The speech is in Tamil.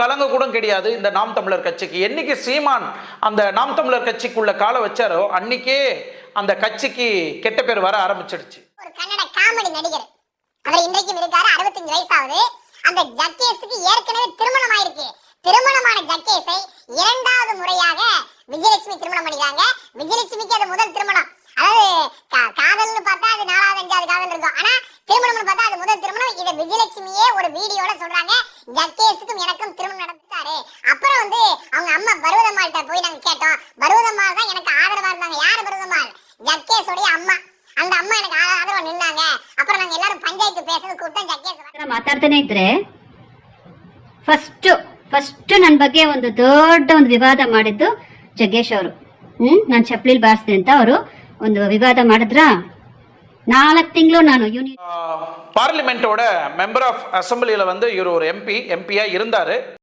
கலங்க கூட கிடையாது இந்த நாம் தமிழர் கட்சிக்கு. என்னைக்கு சீமான் அந்த நாம் தமிழர் கட்சிக்குள்ள காலை வச்சாரோ அன்னைக்கே அந்த கட்சிக்கு கெட்ட பேர் வர ஆரம்பிச்சிடுச்சு. ஒரு கன்னட காமெடி நடிகர். அவர் இன்றைக்கும் இருக்காரு அறுபத்தஞ்சு வயசாவது அந்த ஜக்கேஸுக்கு ஏற்கனவே திருமணம் ஆயிருக்கு. திருமணமான ஜக்கேஸை இரண்டாவது முறையாக விஜயலட்சுமி திருமணம் பண்ணிக்கிறாங்க. விஜயலட்சுமிக்கு அது முதல் திருமணம். அதாவது காதல்னு பார்த்தா அது நாலாவது அஞ்சாவது காதல் இருக்கும். ஆனா திருமணம்னு பார்த்தா அது முதல் திருமணம். விஜயலட்சுமியே ஒரு வீடியோல சொல்றாங்க ஜக்கேஸுக்கும் எனக்கும் திருமணம் நடந்துட்டாரு அப்புறம் வந்து அவங்க அம்மா பருவதம்மாள்கிட்ட போய் நாங்க கேட்டோம் பருவதம்மாள் தான் எனக்கு ஆதரவா இருந்தாங்க யாரு பருவதம்மாள் ஜக்கேஸுடைய அம்மா அந்த அம்மா எனக்கு ஆ- ஆதரவா நின்னாங்க அப்புறம் நாங்க எல்லாரும் பஞ்சாயத்து பேசுறது கூட்டம் ஜக்கேஸ் ಹತ್ರ ಮಾತಾಡ್ತಾನೆ ಇದ್ರೆ ಫಸ್ಟ್ ಫಸ್ಟ್ ನನ್ನ ಬಗ್ಗೆ ಒಂದು ದೊಡ್ಡ ಒಂದು ವಿವಾದ ಮಾಡಿದ್ದು ಜಗ್ಗೇಶ್ ಅವರು ಹ್ಮ್ ನಾನು ಚಪ್ಪಲಿಲ್ ಬಾರಿಸ್ದೆ ಅಂತ ಅವರು ಒಂದು ವಿವಾದ ಮಾಡಿದ್ರ ನಾಲ್ಕು ತಿಂಗಳು ನಾನು ಯೂನಿ பார்லிமெண்ட்டோட மெம்பர் ஆஃப் அசம்பிளியில் வந்து இவர் ஒரு எம்பி எம்பியாக இருந்தார்